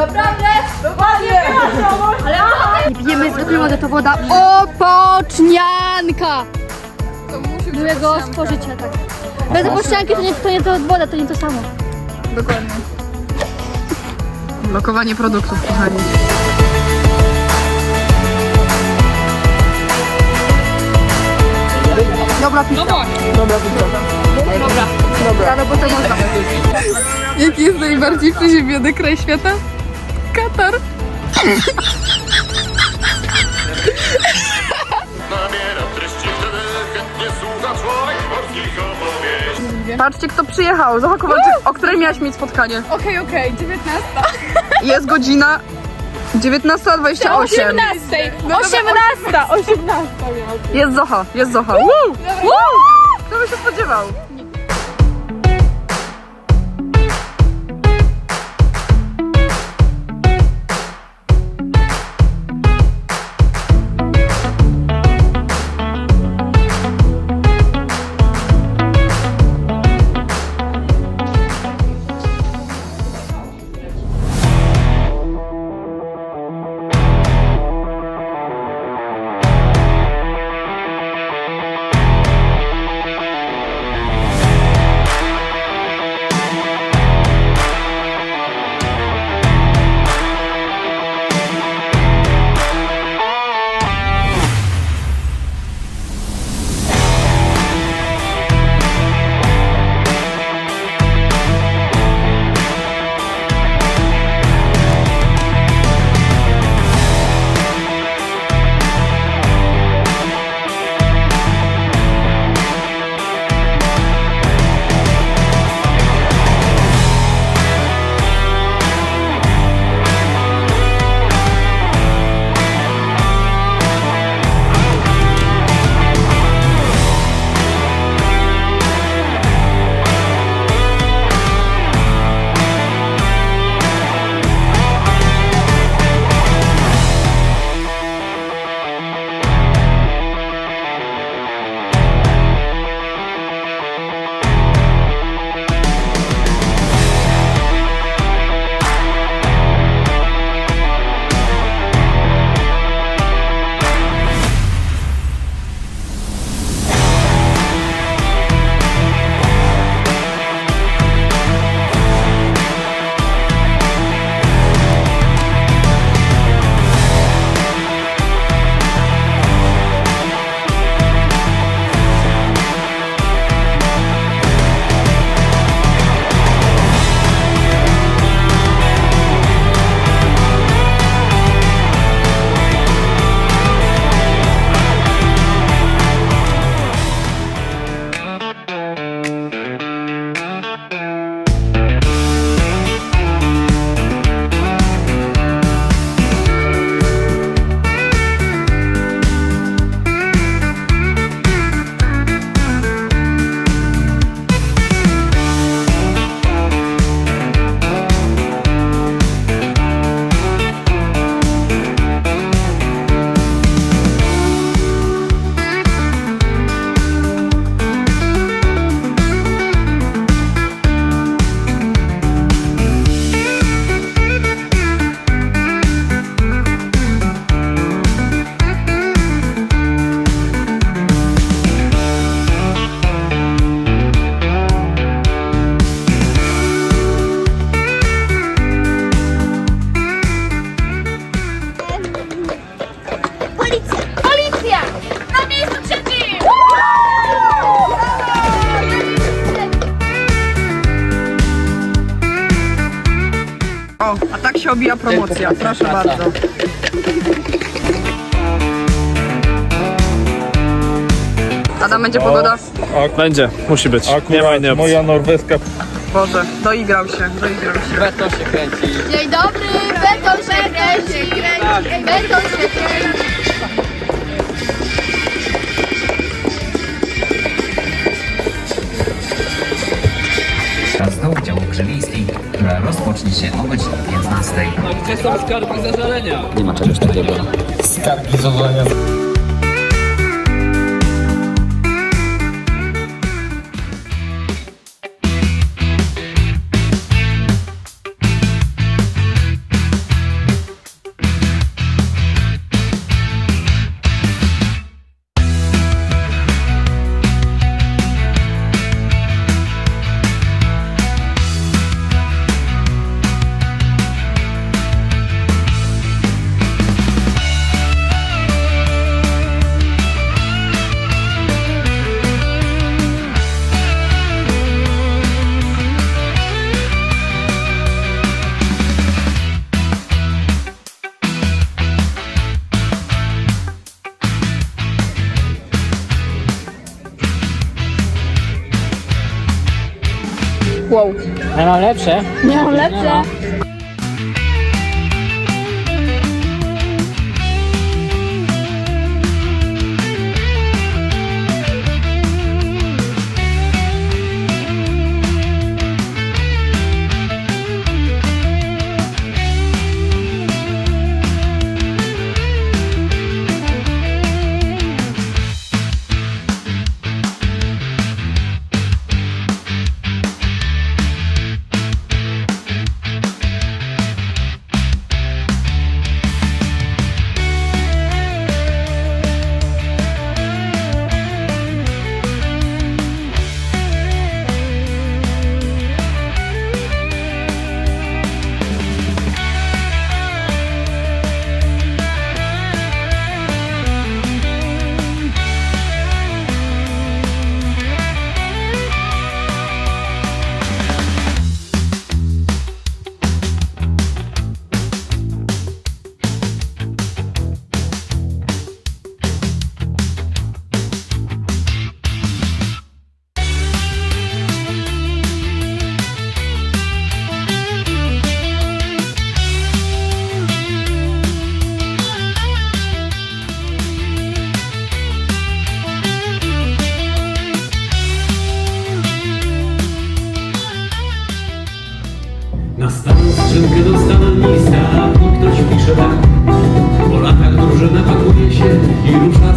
Naprawdę! Dokładnie! Ale Nie pijemy zwykłej wody, to woda opocznianka! Byłego spożycia, tak. Bez opocznianki to nie to, nie to woda, to nie to samo. Dokładnie. Lokowanie produktów, kochani. Dobra pizza. Dobra pizza. Dobra. Dobra. no można. Jaki jest najbardziej przeziębiony kraj świata? Katar. Nabieram treści wtedy, chętnie słucha człowiek polskich opowieści. Patrzcie, kto przyjechał. Kowalczyk, o której miałaś mieć spotkanie? Okej, okej, 19. Jest godzina 19.28. 18! 18! 18 Jest Zocha, jest Zocha. Woo! Woo! Kto by się spodziewał? Się obija promocja. Proszę bardzo. Adam, będzie pogoda? Będzie, musi być. Akurat Nie ma innej opcji. moja norweska Boże, doigrał się, doigrał się. Dzień dobry! Beton się kręci! Beton się kręci! Do udziału wiejskiej, która rozpocznie się o godzinie 15. Gdzie są zażalenia? Nie ma czegoś takiego. Wow. Mam lepsze. Miałam lepsze. napakuje się i rusza